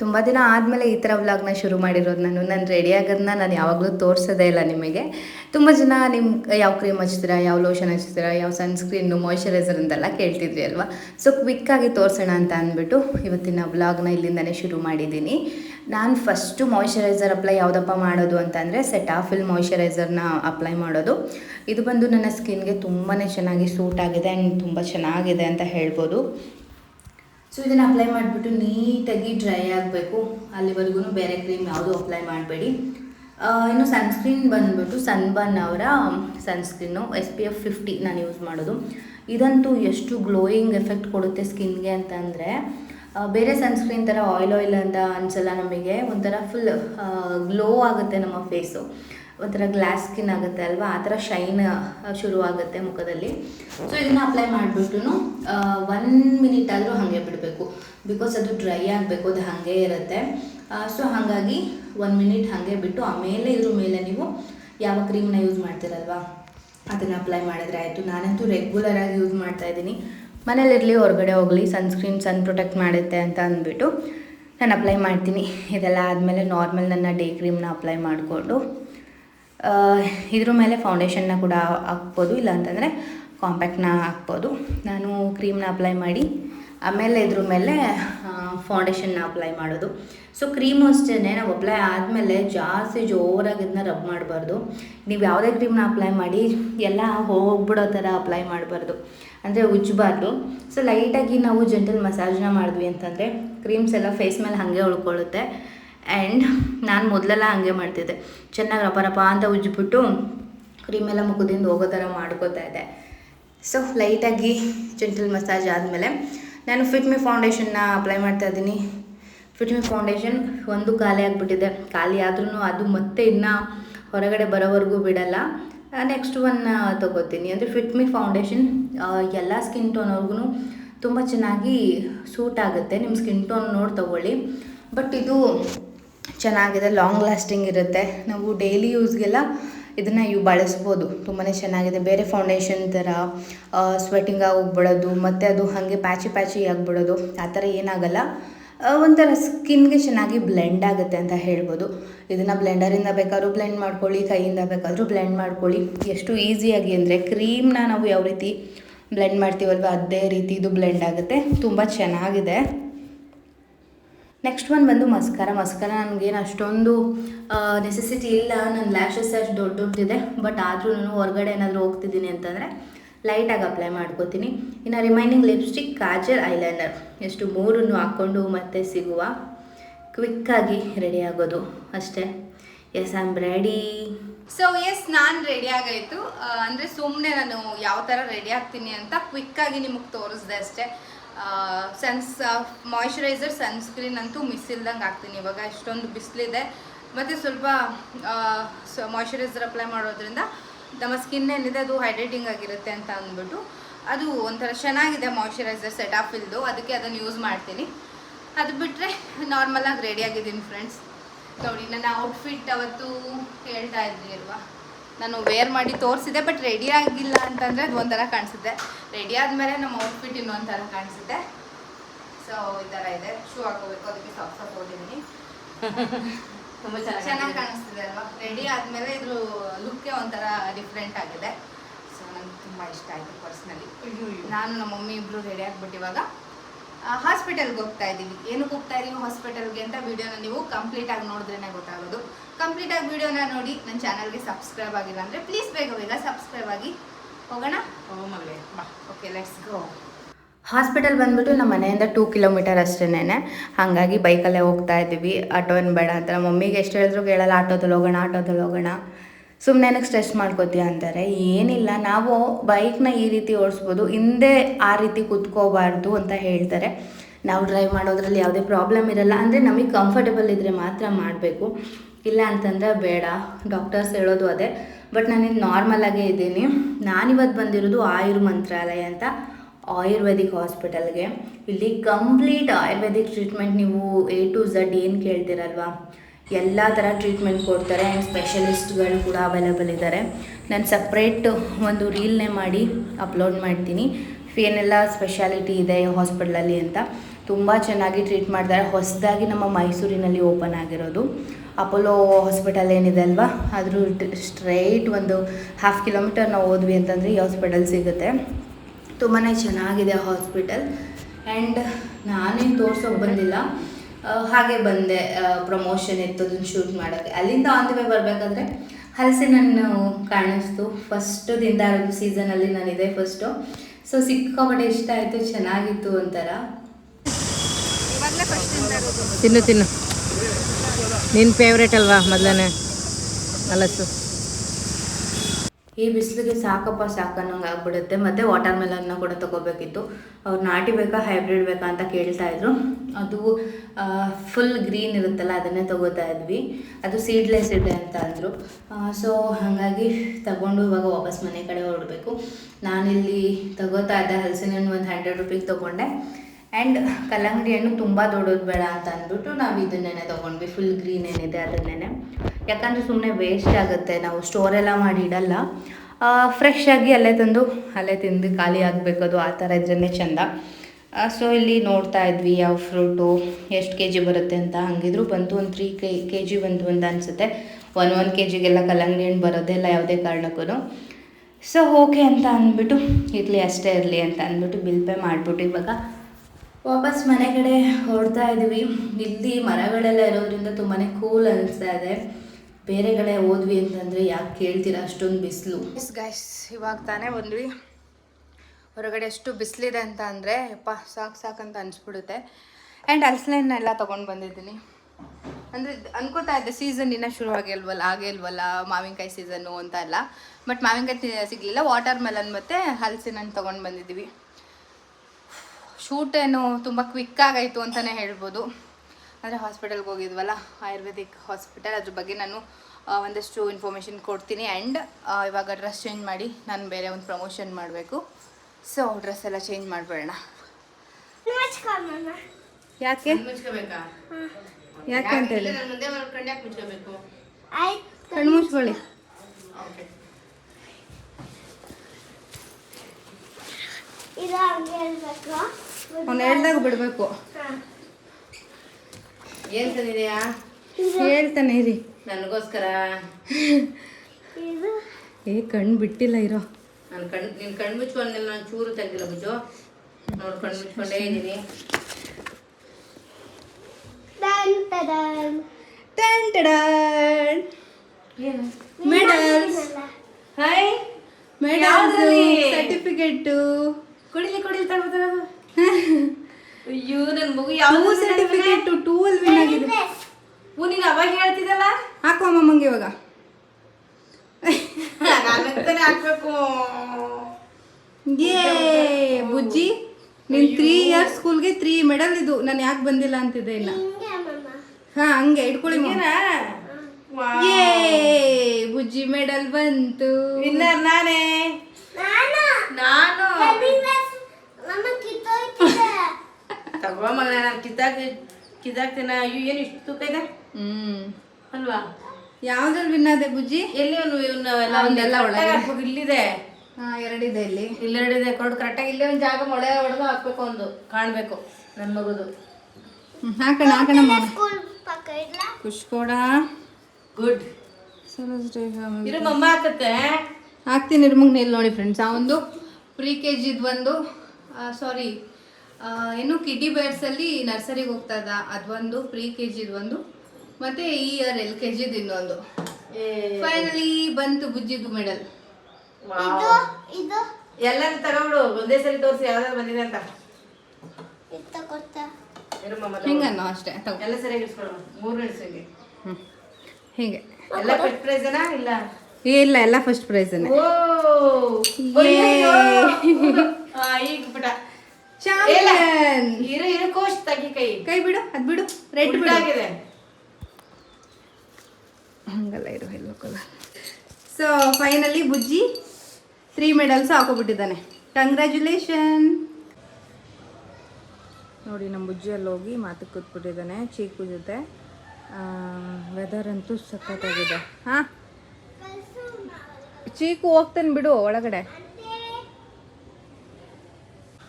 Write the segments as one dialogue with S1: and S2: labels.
S1: ತುಂಬ ದಿನ ಆದಮೇಲೆ ಈ ಥರ ವ್ಲಾಗ್ನ ಶುರು ಮಾಡಿರೋದು ನಾನು. ನಾನು ರೆಡಿ ಆಗೋದನ್ನ ನಾನು ಯಾವಾಗಲೂ ತೋರಿಸೋದೇ ಇಲ್ಲ ನಿಮಗೆ. ತುಂಬ ಜನ ನಿಮ್ಮ ಯಾವ ಕ್ರೀಮ್ ಹಚ್ತೀರಾ, ಯಾವ ಲೋಷನ್ ಹಚ್ತೀರಾ, ಯಾವ ಸನ್ಸ್ಕ್ರೀನು ಮಾಯ್ಶ್ಚರೈಸರ್ ಅಂತೆಲ್ಲ ಕೇಳ್ತಿದ್ರಿ ಅಲ್ವಾ? ಸೊ ಕ್ವಿಕ್ಕಾಗಿ ತೋರಿಸೋಣ ಅಂತ ಅಂದ್ಬಿಟ್ಟು ಇವತ್ತಿನ ವ್ಲಾಗ್ನ ಇಲ್ಲಿಂದನೇ ಶುರು ಮಾಡಿದ್ದೀನಿ. ನಾನು ಫಸ್ಟು ಮಾಯ್ಶ್ಚರೈಸರ್ ಅಪ್ಲೈ ಯಾವುದಪ್ಪ ಮಾಡೋದು ಅಂತಂದರೆ ಸೆಟಾಫಿಲ್ ಮಾಯ್ಶ್ಚರೈಸರ್ನ ಅಪ್ಲೈ ಮಾಡೋದು. ಇದು ಬಂದು ನನ್ನ ಸ್ಕಿನ್ಗೆ ತುಂಬಾ ಚೆನ್ನಾಗಿ ಸೂಟ್ ಆಗಿದೆ ಆ್ಯಂಡ್ ತುಂಬ ಚೆನ್ನಾಗಿದೆ ಅಂತ ಹೇಳ್ಬೋದು. ಸೊ ಇದನ್ನು ಅಪ್ಲೈ ಮಾಡಿಬಿಟ್ಟು ನೀಟಾಗಿ ಡ್ರೈ ಆಗಬೇಕು. ಅಲ್ಲಿವರೆಗೂ ಬೇರೆ ಕ್ರೀಮ್ ಯಾವುದು ಅಪ್ಲೈ ಮಾಡಬೇಡಿ. ಇನ್ನು ಸನ್ಸ್ಕ್ರೀನ್ ಬಂದುಬಿಟ್ಟು ಸನ್ಬರ್ನ್ ಅವರ sunscreen S P F fifty ನಾನು ಯೂಸ್ ಮಾಡೋದು. ಇದಂತೂ ಎಷ್ಟು ಗ್ಲೋಯಿಂಗ್ ಎಫೆಕ್ಟ್ ಕೊಡುತ್ತೆ ಸ್ಕಿನ್ಗೆ ಅಂತಂದರೆ ಬೇರೆ ಸನ್ಸ್ಕ್ರೀನ್ ಥರ ಆಯಿಲ್ ಆಯಿಲ್ ಅಂತ ಅನಿಸಲ್ಲ ನಮಗೆ. ಒಂಥರ ಫುಲ್ ಗ್ಲೋ ಆಗುತ್ತೆ ನಮ್ಮ ಫೇಸು ಒಂಥರ ಗ್ಲಾಸ್ ಸ್ಕಿನ್ ಆಗುತ್ತೆ ಅಲ್ವಾ? ಆ ಥರ ಶೈನ್ ಶುರು ಆಗುತ್ತೆ ಮುಖದಲ್ಲಿ. ಸೊ ಇದನ್ನು ಅಪ್ಲೈ ಮಾಡಿಬಿಟ್ಟು ಒನ್ ಮಿನಿಟ್ ಆದರೂ ಹಾಗೆ ಬಿಡಬೇಕು. ಬಿಕಾಸ್ ಅದು ಡ್ರೈ ಆಗಬೇಕು, ಅದು ಹಾಗೆ ಇರುತ್ತೆ. ಸೊ ಹಾಗಾಗಿ ಒನ್ ಮಿನಿಟ್ ಹಾಗೆ ಬಿಟ್ಟು ಆಮೇಲೆ ಇದ್ರ ಮೇಲೆ ನೀವು ಯಾವ ಕ್ರೀಮ್ನ ಯೂಸ್ ಮಾಡ್ತೀರಲ್ವಾ? ಅದನ್ನು ಅಪ್ಲೈ ಮಾಡಿದ್ರೆ ಆಯಿತು. ನಾನಂತೂ ರೆಗ್ಯುಲರಾಗಿ ಯೂಸ್ ಮಾಡ್ತಾ ಇದ್ದೀನಿ. ಮನೇಲಿರಲಿ, ಹೊರಗಡೆ ಹೋಗಲಿ ಸನ್ಸ್ಕ್ರೀನ್ ಸನ್ ಪ್ರೊಟೆಕ್ಟ್ ಮಾಡುತ್ತೆ ಅಂತ ಅಂದ್ಬಿಟ್ಟು ನಾನು ಅಪ್ಲೈ ಮಾಡ್ತೀನಿ. ಇದೆಲ್ಲ ಆದಮೇಲೆ ನಾರ್ಮಲ್ ನನ್ನ ಡೇ ಕ್ರೀಮ್ನ ಅಪ್ಲೈ ಮಾಡಿಕೊಂಡು. ಇದ್ರ ಮೇಲೆ ಫೌಂಡೇಶನ್ನ ಕೂಡ ಹಾಕ್ಬೋದು, ಇಲ್ಲ ಅಂತಂದರೆ ಕಾಂಪ್ಯಾಕ್ಟ್ನ ಹಾಕ್ಬೋದು. ನಾನು ಕ್ರೀಮ್ನ ಅಪ್ಲೈ ಮಾಡಿ, ಆಮೇಲೆ ಇದ್ರ ಮೇಲೆ ಫೌಂಡೇಶನ್ನ ಅಪ್ಲೈ ಮಾಡೋದು. ಸೊ ಕ್ರೀಮು ಅಷ್ಟೇ ನಾವು ಅಪ್ಲೈ ಆದಮೇಲೆ ಜಾಸ್ತಿ ಜೋರಾಗಿ ಇದನ್ನ ರಬ್ ಮಾಡಬಾರ್ದು. ನೀವು ಯಾವುದೇ ಕ್ರೀಮ್ನ ಅಪ್ಲೈ ಮಾಡಿ, ಎಲ್ಲ ಹೋಗ್ಬಿಡೋ ಥರ ಅಪ್ಲೈ ಮಾಡಬಾರ್ದು. ಅಂದರೆ ಉಜ್ಜಬಾರ್ದು ಸೊ ಲೈಟಾಗಿ ನಾವು ಜೆಂಟಲ್ ಮಸಾಜ್ನ ಮಾಡಿದ್ವಿ ಅಂತಂದರೆ ಕ್ರೀಮ್ಸ್ ಎಲ್ಲ ಫೇಸ್ ಮೇಲೆ ಹಾಗೆ ಉಳ್ಕೊಳ್ಳುತ್ತೆ. ಆ್ಯಂಡ್ ನಾನು ಮೊದಲೆಲ್ಲ ಹಾಗೆ ಮಾಡ್ತಿದ್ದೆ. ಚೆನ್ನಾಗಿ ರಪ ಅಂತ ಉಜ್ಜಿಬಿಟ್ಟು ಕ್ರೀಮೆಲ್ಲ ಮುಖದಿಂದ ಹೋಗೋ ಥರ ಮಾಡ್ಕೋತಾ ಇದ್ದೆ. ಸೊ ಲೈಟಾಗಿ ಜೆಂಟಲ್ ಮಸಾಜ್ ಆದಮೇಲೆ ನಾನು ಫಿಟ್ಮಿ ಫೌಂಡೇಶನ್ನ ಅಪ್ಲೈ ಮಾಡ್ತಾ ಇದ್ದೀನಿ. ಫಿಟ್ಮಿ ಫೌಂಡೇಶನ್ ಒಂದು ಖಾಲಿ ಆಗಿಬಿಟ್ಟಿದೆ. ಖಾಲಿ ಆದ್ರೂ ಅದು ಮತ್ತೆ ಇನ್ನೂ ಹೊರಗಡೆ ಬರೋವರೆಗೂ ಬಿಡಲ್ಲ. ನೆಕ್ಸ್ಟ್ ಒನ್ ತೊಗೋತೀನಿ. ಅಂದರೆ ಫಿಟ್ಮಿ ಫೌಂಡೇಶನ್ ಎಲ್ಲ ಸ್ಕಿನ್ ಟೋನ್ವ್ರಿಗೂ ತುಂಬ ಚೆನ್ನಾಗಿ ಸೂಟ್ ಆಗುತ್ತೆ. ನಿಮ್ಮ ಸ್ಕಿನ್ ಟೋನ್ ನೋಡಿ ತೊಗೊಳ್ಳಿ. ಬಟ್ ಇದು ಚೆನ್ನಾಗಿದೆ ಲಾಂಗ್ ಲಾಸ್ಟಿಂಗ್ ಇರುತ್ತೆ. ನಾವು ಡೈಲಿ ಯೂಸ್ಗೆಲ್ಲ ಇದನ್ನು ಇವು ಬಳಸ್ಬೋದು. ತುಂಬಾ ಚೆನ್ನಾಗಿದೆ. ಬೇರೆ ಫೌಂಡೇಶನ್ ಥರ ಸ್ವೆಟಿಂಗ್ ಆಗೋಗ್ಬಿಡೋದು ಮತ್ತು ಅದು ಹಾಗೆ ಪ್ಯಾಚಿ ಪ್ಯಾಚಿ ಆಗಿಬಿಡೋದು, ಆ ಥರ ಏನಾಗಲ್ಲ. ಒಂಥರ ಸ್ಕಿನ್ಗೆ ಚೆನ್ನಾಗಿ ಬ್ಲೆಂಡ್ ಆಗುತ್ತೆ ಅಂತ ಹೇಳ್ಬೋದು. ಇದನ್ನು ಬ್ಲೆಂಡರಿಂದ ಬೇಕಾದ್ರೂ ಬ್ಲೆಂಡ್ ಮಾಡ್ಕೊಳ್ಳಿ, ಕೈಯಿಂದ ಬೇಕಾದರೂ ಬ್ಲೆಂಡ್ ಮಾಡ್ಕೊಳ್ಳಿ. ಎಷ್ಟು ಈಸಿಯಾಗಿ ಅಂದರೆ ಕ್ರೀಮ್ನ ನಾವು ಯಾವ ರೀತಿ ಬ್ಲೆಂಡ್ ಮಾಡ್ತೀವಲ್ವ, ಅದೇ ರೀತಿ ಇದು ಬ್ಲೆಂಡ್ ಆಗುತ್ತೆ. ತುಂಬ ಚೆನ್ನಾಗಿದೆ. ನೆಕ್ಸ್ಟ್ ಒನ್ ಬಂದು ಮಸ್ಕಾರ. ಮಸ್ಕಾರ ನನಗೇನು ಅಷ್ಟೊಂದು ನೆಸೆಸಿಟಿ ಇಲ್ಲ. ನನ್ನ ಲ್ಯಾಶಸ್ ಅಷ್ಟು ದೊಡ್ಡ ದೊಡ್ಡದಿದೆ ಬಟ್ ಆದರೂ ನಾನು ಹೊರಗಡೆ ಏನಾದರೂ ಹೋಗ್ತಿದ್ದೀನಿ ಅಂತಂದರೆ ಲೈಟಾಗಿ ಅಪ್ಲೈ ಮಾಡ್ಕೋತೀನಿ. ಇನ್ನು ರಿಮೈನಿಂಗ್ ಲಿಪ್ಸ್ಟಿಕ್ ಕಾಜಲ್ ಐಲೈನರ್ ಎಷ್ಟು ಮೂರನ್ನು ಹಾಕ್ಕೊಂಡು ಮತ್ತೆ ಸಿಗುವ. ಕ್ವಿಕ್ಕಾಗಿ ರೆಡಿ ಆಗೋದು ಅಷ್ಟೇ. Yes I am ready
S2: so yes ನಾನು ರೆಡಿ ಆಗೋಯ್ತು ಅಂದರೆ ಸುಮ್ಮನೆ ನಾನು ಯಾವ ಥರ ರೆಡಿ ಆಗ್ತೀನಿ ಅಂತ ಕ್ವಿಕ್ಕಾಗಿ ನಿಮಗೆ ತೋರಿಸ್ದೆ ಅಷ್ಟೇ. ಸನ್ಸ್ ಮಾಯ್ಶ್ಚರೈಸರ್ ಸನ್ಸ್ಕ್ರೀನ್ ಅಂತೂ ಮಿಸ್ ಇಲ್ದಂಗೆ ಹಾಕ್ತೀನಿ. ಇವಾಗ ಇಷ್ಟೊಂದು ಬಿಸಿಲಿದೆ. ಮತ್ತು ಸ್ವಲ್ಪ ಮಾಯ್ಶ್ಚರೈಸರ್ ಅಪ್ಲೈ ಮಾಡೋದ್ರಿಂದ ನಮ್ಮ ಸ್ಕಿನ್ ಏನಿದೆ ಅದು ಹೈಡ್ರೇಟಿಂಗ್ ಆಗಿರುತ್ತೆ ಅಂತ ಅಂದ್ಬಿಟ್ಟು ಅದು ಒಂಥರ ಚೆನ್ನಾಗಿದೆ ಮಾಯ್ಶ್ಚರೈಸರ್ ಇಲ್ದು. ಅದಕ್ಕೆ ಅದನ್ನು ಯೂಸ್ ಮಾಡ್ತೀನಿ. ಅದು ಬಿಟ್ಟರೆ ನಾರ್ಮಲಾಗಿ ರೆಡಿ ಆಗಿದ್ದೀನಿ ಫ್ರೆಂಡ್ಸ್ ನೋಡಿ, ನನ್ನ ಔಟ್ಫಿಟ್ ಅವತ್ತು ಹೇಳ್ತಾ ಇದ್ರಿ ಅಲ್ವಾ? ನಾನು ವೇರ್ ಮಾಡಿ ತೋರಿಸಿದೆ ಬಟ್ ರೆಡಿ ಆಗಿಲ್ಲ ಅಂತಂದರೆ ಅದು ಒಂಥರ ಕಾಣಿಸುತ್ತೆ. ರೆಡಿ ಆದಮೇಲೆ ನಮ್ಮ ಔಟ್ಫಿಟ್ ಇನ್ನೊಂಥರ ಕಾಣಿಸುತ್ತೆ. ಸೊ ಈ ಥರ ಇದೆ. ಶೂ ಹಾಕೋಬೇಕು ಅದಕ್ಕೆ ಸಾಕ್ಸ್ ಹೋಗಿದ್ದೀನಿ
S1: ತುಂಬ
S2: ಚೆನ್ನಾಗಿ ಕಾಣಿಸ್ತಿದೆ ಅಲ್ವಾ? ರೆಡಿ ಆದಮೇಲೆ ಇದ್ರ ಲುಕ್ಕೇ ಒಂಥರ ಡಿಫ್ರೆಂಟ್ ಆಗಿದೆ. ಸೊ ನನಗೆ ತುಂಬ ಇಷ್ಟ ಆಯಿತು ಪರ್ಸ್ನಲಿ ನಾನು ನಮ್ಮ ಮಮ್ಮಿ ಇಬ್ಬರು ರೆಡಿ ಆಗಿಬಿಟ್ಟಿವಾಗ ಇವಾಗ ಹಾಸ್ಪಿಟಲ್ಗೆ ಹೋಗ್ತಾ ಇದ್ದೀವಿ. ಏನಕ್ಕೆ ಹೋಗ್ತಾ ಇದ್ದೀವಿ ಹಾಸ್ಪಿಟಲ್ಗೆ ಅಂತ ವಿಡಿಯೋನ ನೀವು ಕಂಪ್ಲೀಟ್ ಆಗಿ ನೋಡಿದ್ರೇ ಗೊತ್ತಾಗೋದು. ಕಂಪ್ಲೀಟ್ ಆಗಿ ವಿಡಿಯೋನ ನೋಡಿ ನನ್ನ ಚಾನಲ್ಗೆ ಸಬ್ಸ್ಕ್ರೈಬ್ ಆಗಿಲ್ಲ ಅಂದರೆ ಪ್ಲೀಸ್ ಬೇಗ ಬೇಗ ಸಬ್ಸ್ಕ್ರೈಬ್ ಆಗಿ ಹೋಗೋಣ? ಬಾ. ಓಕೆ ಲೆಟ್ಸ್ ಗೋ
S1: ಹಾಸ್ಪಿಟಲ್ ಬಂದ್ಬಿಟ್ಟು ನಮ್ಮ ಮನೆಯಿಂದ ಟೂ ಕಿಲೋಮೀಟರ್ ಅಷ್ಟೇನೆ ಹಾಗಾಗಿ ಬೈಕಲ್ಲೇ ಹೋಗ್ತಾ ಇದ್ದೀವಿ. ಆಟೋ ಏನು ಬೇಡ ಅಂತ ನಮ್ಮ ಮಮ್ಮಿಗೆ ಎಷ್ಟು ಹೇಳಿದ್ರು ಕೇಳಲ್ಲ ಆಟೋದಲ್ಲಿ ಹೋಗೋಣ ಆಟೋದಲ್ಲಿ ಹೋಗೋಣ. ಸುಮ್ಮನೆ ಸ್ಟ್ರೆಸ್ ಮಾಡ್ಕೋತೀಯ ಅಂತಾರೆ, ಏನಿಲ್ಲ, ನಾವು ಬೈಕ್ನ ಈ ರೀತಿ ಓಡಿಸ್ಬೋದು, ಹಿಂದೆ ಆ ರೀತಿ ಕೂತ್ಕೋಬಾರ್ದು ಅಂತ ಹೇಳ್ತಾರೆ. ನಾವು ಡ್ರೈವ್ ಮಾಡೋದ್ರಲ್ಲಿ ಯಾವುದೇ ಪ್ರಾಬ್ಲಮ್ ಇರಲ್ಲ, ಅಂದರೆ ನಮಗೆ ಕಂಫರ್ಟಬಲ್ ಇದ್ದರೆ ಮಾತ್ರ ಮಾಡಬೇಕು. ಇಲ್ಲ ಅಂತಂದರೆ ಬೇಡ ಡಾಕ್ಟರ್ಸ್ ಹೇಳೋದು ಅದೇ. ಬಟ್ ನಾನಿನ್ನು ನಾರ್ಮಲಾಗೇ ಇದ್ದೀನಿ. ನಾನಿವತ್ತು ಬಂದಿರೋದು ಆಯುರ್ ಮಂತ್ರಾಲಯ ಅಂತ, ಆಯುರ್ವೇದಿಕ್ ಹಾಸ್ಪಿಟಲ್ಗೆ ಇಲ್ಲಿ ಕಂಪ್ಲೀಟ್ ಆಯುರ್ವೇದಿಕ್ ಟ್ರೀಟ್ಮೆಂಟ್ ನೀವು ಎ ಟು ಝಡ್ ಏನು ಕೇಳ್ತೀರಲ್ವಾ? ಎಲ್ಲ ಥರ ಟ್ರೀಟ್ಮೆಂಟ್ ಕೊಡ್ತಾರೆ ಆ್ಯಂಡ್ ಸ್ಪೆಷಲಿಸ್ಟ್ಗಳು ಕೂಡ ಅವೈಲೇಬಲ್ ಇದ್ದಾರೆ ನಾನು ಸಪ್ರೇಟ್ ಒಂದು ರೀಲ್ನೇ ಮಾಡಿ ಅಪ್ಲೋಡ್ ಮಾಡ್ತೀನಿ. ಏನೆಲ್ಲ ಸ್ಪೆಷಾಲಿಟಿ ಇದೆ ಹಾಸ್ಪಿಟ್ಲಲ್ಲಿ ಅಂತ. ತುಂಬ ಚೆನ್ನಾಗಿ ಟ್ರೀಟ್ ಮಾಡ್ತಾರೆ. ಹೊಸದಾಗಿ ನಮ್ಮ ಮೈಸೂರಿನಲ್ಲಿ ಓಪನ್ ಆಗಿರೋದು. ಅಪೋಲೋ ಹಾಸ್ಪಿಟಲ್ ಏನಿದೆ ಅಲ್ವಾ? ಅದ್ರ ಸ್ಟ್ರೈಟ್ ಒಂದು ಹಾಫ್ ಕಿಲೋಮೀಟರ್ ನಾವು ಹೋದ್ವಿ ಅಂತಂದರೆ ಈ ಹಾಸ್ಪಿಟಲ್ ಸಿಗುತ್ತೆ. ತುಂಬಾ ಚೆನ್ನಾಗಿದೆ ಹಾಸ್ಪಿಟಲ್ ಆ್ಯಂಡ್ ನಾನೇನು ತೋರ್ಸೋಕೆ ಬಂದಿಲ್ಲ. ಹಾಗೆ ಬಂದೆ ಪ್ರಮೋಷನ್ ಇತ್ತು ಅದನ್ನು ಶೂಟ್ ಮಾಡೋಕ್ಕೆ. ಅಲ್ಲಿಂದ ಆನ್ ದಿ ವೇ ಬರಬೇಕಾದ್ರೆ ಹಲಸೆ ನಾನು ಕಾಣಿಸ್ತು ಫಸ್ಟ್ ದಿಂದ ಸೀಸನಲ್ಲಿ ನಾನಿದೆ ಫಸ್ಟು ಸೊ ಸಿಕ್ಕಾಪಟ್ಟೆ ಇಷ್ಟ ಆಯಿತು ಚೆನ್ನಾಗಿತ್ತು ಒಂಥರ.
S2: ಇವಾಗಲೇ ಫಸ್ಟ್ ಇರೋದು
S3: ತಿನ್ನು ತಿನ್ನು. ನಿನ್ನ ಫೇವ್ರೇಟ್ ಅಲ್ವಾ ಮೊದಲನೇ ಹಲಸು?
S1: ಈ ಬಿಸಿಲಿಗೆ ಸಾಕಪ್ಪ ಸಾಕನ್ನಂಗೆ ಆಗ್ಬಿಡುತ್ತೆ. ಮತ್ತು ವಾಟರ್ ಮೆಲನ್ನ ಕೂಡ ತೊಗೋಬೇಕಿತ್ತು. ಅವ್ರು ನಾಟಿ ಬೇಕಾ ಹೈಬ್ರಿಡ್ ಬೇಕಾ ಅಂತ ಕೇಳ್ತಾ ಇದ್ರು. ಅದು ಫುಲ್ ಗ್ರೀನ್ ಇರುತ್ತಲ್ಲ, ಅದನ್ನೇ ತಗೋತಾ ಇದ್ವಿ. ಅದು ಸೀಡ್ಲೆಸ್ ಇದೆ ಅಂತ ಅಂದರು. ಸೊ ಹಾಗಾಗಿ ತಗೊಂಡು ಇವಾಗ ವಾಪಸ್ ಮನೆ ಕಡೆ ಹೊರಡಬೇಕು. ನಾನಿಲ್ಲಿ ತಗೋತಾ ಇದ್ದೆ ಹಲಸಿನ ಹಣ್ಣು ಒಂದು ಹಂಡ್ರೆಡ್ ರುಪೀಸ್ ತೊಗೊಂಡೆ. ಆ್ಯಂಡ್ ಕಲ್ಲಂಗಡಿ ಹಣ್ಣು ತುಂಬ ದೊಡ್ಡದು ಬೇಡ ಅಂತ ಅಂದ್ಬಿಟ್ಟು ನಾವು ಇದನ್ನೇ ತೊಗೊಂಡ್ವಿ. ಫುಲ್ ಗ್ರೀನ್ ಏನಿದೆ ಅದನ್ನೇ ಯಾಕಂದರೆ ಸುಮ್ಮನೆ ವೇಸ್ಟ್ ಆಗುತ್ತೆ, ನಾವು ಸ್ಟೋರೆಲ್ಲ ಮಾಡಿ ಇಡಲ್ಲ. ಫ್ರೆಶ್ ಆಗಿ ಅಲ್ಲೇ ತಂದು, ಅಲ್ಲೇ ತಿಂದು ಖಾಲಿ ಆಗಬೇಕು ಅದು ಆ ಥರ ಇದ್ರೇ ಚೆಂದ. ಸೊ ಇಲ್ಲಿ ನೋಡ್ತಾ ಇದ್ವಿ ಯಾವ ಫ್ರೂಟು ಎಷ್ಟು ಕೆ ಜಿ ಬರುತ್ತೆ ಅಂತ. ಹಂಗಿದ್ರು ಬಂತು, ಒಂದು ತ್ರೀ ಕೆ ಕೆ ಜಿ ಬಂತು ಅಂತ ಅನಿಸುತ್ತೆ. ಒನ್ ಒನ್ ಕೆ ಜಿಗೆಲ್ಲ ಕಲ್ಲಂಗಡಿ ಹಣ್ಣು ಇಲ್ಲ ಯಾವುದೇ ಕಾರಣಕ್ಕೂ ಸೊ ಓಕೆ ಅಂತ ಅಂದ್ಬಿಟ್ಟು, ಇರಲಿ ಅಷ್ಟೇ ಇರಲಿ ಅಂತ ಅಂದ್ಬಿಟ್ಟು ಬಿಲ್ ಪೇ ಮಾಡಿಬಿಟ್ಟು ಇವಾಗ ವಾಪಸ್ ಮನೆ ಕಡೆ ಹೊರಡ್ತಾ ಇದ್ವಿ. ಇಲ್ಲಿ ಮರಗಳೆಲ್ಲ ಇರೋದ್ರಿಂದ ತುಂಬಾ ಕೂಲ್ ಅನಿಸ್ತಾ ಇದೆ. ಬೇರೆ ಕಡೆ ಹೋದ್ವಿ ಅಂತಂದರೆ ಯಾಕೆ ಕೇಳ್ತೀರಾ ಅಷ್ಟೊಂದು ಬಿಸಿಲು?
S2: ಗೈಸ್ ಇವಾಗ ತಾನೇ ಬಂದ್ವಿ. ಹೊರಗಡೆ ಎಷ್ಟು ಬಿಸಿಲಿದೆ ಅಂತ ಅಂದರೆ, ಯಪ್ಪ, ಸಾಕು ಅಂತ ಅನಿಸ್ಬಿಡುತ್ತೆ. ಆ್ಯಂಡ್ ಹಲ್ಸಿನೆಲ್ಲ ತೊಗೊಂಡು ಬಂದಿದ್ದೀನಿ. ಅಂದರೆ ಅನ್ಕೋತಾ ಇದ್ದೆ ಸೀಸನ್ ಇನ್ನೂ ಶುರು ಆಗಿಲ್ವಲ್ಲ ಆಗಿಲ್ವಲ್ಲ ಮಾವಿನಕಾಯಿ ಸೀಸನ್ನು ಅಂತ ಎಲ್ಲ. ಬಟ್ ಮಾವಿನಕಾಯಿ ಸಿಗಲಿಲ್ಲ ವಾಟರ್ ಮೆಲನ್ ಮತ್ತು ಹಲಸಿನ ಹಣ್ಣು ತೊಗೊಂಡು ಬಂದಿದ್ದೀವಿ. ಶೂಟ್ ಏನು ತುಂಬ ಕ್ವಿಕ್ ಆಗಾಯಿತು ಅಂತಲೇ ಹೇಳ್ಬೋದು. ಅಂದರೆ ಹಾಸ್ಪಿಟಲ್ಗೆ ಹೋಗಿದ್ವಲ್ಲ ಆಯುರ್ವೇದಿಕ್ ಹಾಸ್ಪಿಟಲ್ ಅದ್ರ ಬಗ್ಗೆ ನಾನು ಒಂದಷ್ಟು ಇನ್ಫಾರ್ಮೇಷನ್ ಕೊಡ್ತೀನಿ. ಆ್ಯಂಡ್ ಇವಾಗ ಡ್ರೆಸ್ ಚೇಂಜ್ ಮಾಡಿ ನಾನು ಬೇರೆ ಒಂದು ಪ್ರಮೋಷನ್ ಮಾಡಬೇಕು. ಸೊ ಡ್ರೆಸ್ ಎಲ್ಲ ಚೇಂಜ್ ಮಾಡಿಬಿಡೋಣ ಯಾಕೆ? ಯಾಕೆ ಕಣ್ಣು ಮುಚ್ಕೊಳ್ಳಿ. ಅವ್ನು ಹೇಳ್ದಾಗ ಬಿಡಬೇಕು.
S1: ಏನು ತಂದಿದೆಯಾ?
S2: ಹೇಳ್ತಾನೆ ರೀ
S1: ನನಗೋಸ್ಕರ.
S2: ಏ ಕಣ್ಣು ಬಿಟ್ಟಿಲ್ಲ ಇರೋ.
S1: ನಾನು ಕಣ್ ನಿನ್ನ ಕಣ್ಣು ಮುಚ್ಕೊಂಡಿಲ್ಲ ನಾನು ಚೂರು ತೆಗ್ದಿಲ್ಲ ಬುಜು ನೋಡಿ ಕಣ್ಣು ಮುಚ್ಕೊಂಡೇ ಇದ್ದೀನಿ.
S2: Medals
S1: hi
S2: medals? ಸರ್ಟಿಫಿಕೇಟು
S1: ಕುಡಿಲಿ ಕುಡಿಲಿ ತಗೋ ಅಯ್ಯೋ ನನ್ನ ಮಗು ಯಾವ
S2: ಸರ್ಟಿಫಿಕೇಟ್ ಟೂ ಅಲ್ಲಿ ವಿನ್ ಆಗಿದೆ
S1: ಓ ನೀನು ಅವಾಗ ಹೇಳ್ತಿದ್ದಲ್ಲ?
S2: ಹಾಕೋ ಅಮ್ಮಂಗೆ ಇವಾಗ.
S1: ನಾನಂತಾನೆ ಹಾಕ್ಬೇಕು.
S2: ಏ ಬುಜ್ಜಿ ನೀನ್ ತ್ರೀ ಇಯರ್ಸ್ ಸ್ಕೂಲ್ಗೆ ತ್ರೀ ಮೆಡಲ್ ಇದು. ನಾನು ಯಾಕೆ ಬಂದಿಲ್ಲ ಅಂತಿದ್ದೆ ಇಲ್ಲ ಹಾ ಹಂಗೆ ಇಟ್ಕೊಳ್ಳಿ. ಏ ಬುಜ್ಜಿ ಮೆಡಲ್ ಬಂತು.
S1: ವಿನ್ನರ್ ನಾನೇ? ನಾನು? ತಗೋ ಮಗ ನಾನು ಕಿತ್ತಾಕ್ ಕಿತ್ತಾಕ್ತೇನೆ ಅಯ್ಯೋ ಏನು ಇಷ್ಟು ತೂಕ ಇದೆ?
S2: ಹ್ಮ್.
S1: ಅಲ್ವಾ?
S2: ಯಾವ್ದ್ರಲ್ಲಿ ವಿನ್ ಆದೆ ಬುಜ್ಜಿ?
S1: ಎಲ್ಲಿ ಒಂದು
S2: ಇವನ್ನೆಲ್ಲ ಒಳಗೆ.
S1: ಇಲ್ಲಿದೆ.
S2: ಹಾ ಎರಡಿದೆ ಇಲ್ಲಿ.
S1: ಇಲ್ಲೆರಡಿದೆ ಕೊಡು ಕರೆಕ್ಟಾಗಿ ಇಲ್ಲೇ ಒಂದು ಜಾಗ ಮೊಳೆ ಹೊಡೆದು ಹಾಕ್ಬೇಕು ಒಂದು ಕಾಣಬೇಕು ನನ್ನ ಮಗುದು.
S2: ಹಾಕೋಣ ಹಾಕೋಣ ಮಾಡ ಕೊಡ
S1: ಗುಡ್ ಇರು ಮಮ್ಮ ಹಾಕತ್ತೆ.
S2: ಹಾಕ್ತೀನಿ ಇರ್ಮಗ್ ಇಲ್ಲಿ ನೋಡಿ ಫ್ರೆಂಡ್ಸ್ ಆ ಒಂದು ಪ್ರಿ ಕೆ ಜಿದ್ ಒಂದು ಸಾರಿ ಏನು ಕಿಡ್ಡಿ ಬೇರ್ಸಲ್ಲಿ ನರ್ಸರಿಗೆ ಹೋಗ್ತಾ ಇದ್ದ ಅದೊಂದು ಪ್ರೀ ಕೆ ಜಿದ್ ಒಂದು ಮತ್ತೆ ಈ ಇಯರ್ ಎಲ್ ಕೆ ಜಿದು ಇನ್ನೊಂದು ಫೈನಲಿ ಬಂತು ಬುಜ್ಜಿದು ಮೆಡಲ್
S1: ಎಲ್ಲರೂ ತಗೊಂಡು ಒಂದೇ ಸರಿ ತೋರಿಸಿ ಯಾವ್ದಾದ್ರು ಬಂದಿದೆ ಅಂತ.
S2: ಹಿಂಗನ್ನು ಅಷ್ಟೇ
S1: ಎಲ್ಲ ಸರಿಯಾಗಿ ಮೂರು ಇಡ್ಸಂಗೆ
S2: ಹ್ಮ್. ಹೀಗೆ.
S1: ಎಲ್ಲ ಫಸ್ಟ್ ಪ್ರೈಸನಾ ಇಲ್ಲ?
S2: ಇಲ್ಲ ಎಲ್ಲ ಫಸ್ಟ್ ಪ್ರೈಸನೇ
S1: ಓ ಈಗ ಬಿಡ
S2: ಚಾಂಪಿಯನ್!
S1: ಇರು ಇರು ಕೋಶ್ ತಗಿ ಕೈ.
S2: ಕೈ ಬಿಡು ಅದ್ ಬಿಡು ರೆಡ್ ಬಿಡು.
S1: ಆಗಿದೆ
S2: ಹಂಗಲ್ಲ ಇರು yellow colour so finally Bujji three medals ಹಾಕೋಬಿಟ್ಟಿದ್ದಾನೆ. Congratulation ನೋಡಿ ನಮ್ಮ ಬುಜ್ಜಿ ಅಲ್ಲಿ ಹೋಗಿ ಮಾತು ಕೂತ್ಬಿಟ್ಟಿದ್ದಾನೆ ಚೀಕು ಜೊತೆ. ವೆದರ್ ಅಂತೂ ಸಖತ್ತಾಗಿದೆ. ಹಾಂ. ಚೀಕು ಹೋಗ್ತಾನೆ ಬಿಡು ಒಳಗಡೆ.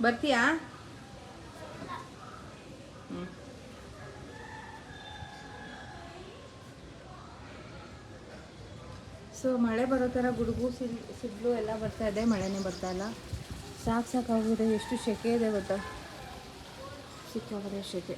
S2: ಬರ್ತೀಯಾ?
S1: ಹ್ಞೂ ಸೊ ಮಳೆ ಬರೋ ಥರ ಗುಡುಗು, ಸಿಲ್, ಸಿಡ್ಲು ಎಲ್ಲ ಬರ್ತಾ ಇದೆ, ಮಳೆನೇ ಬರ್ತಾ ಇಲ್ಲ. ಸಾಕು ಸಾಕಾಗಿದೆ, ಎಷ್ಟು ಸೆಕೆ ಇದೆ ಗೊತ್ತಾ? ಸಿಕ್ಕಾಗಿದೆ ಸೆಕೆ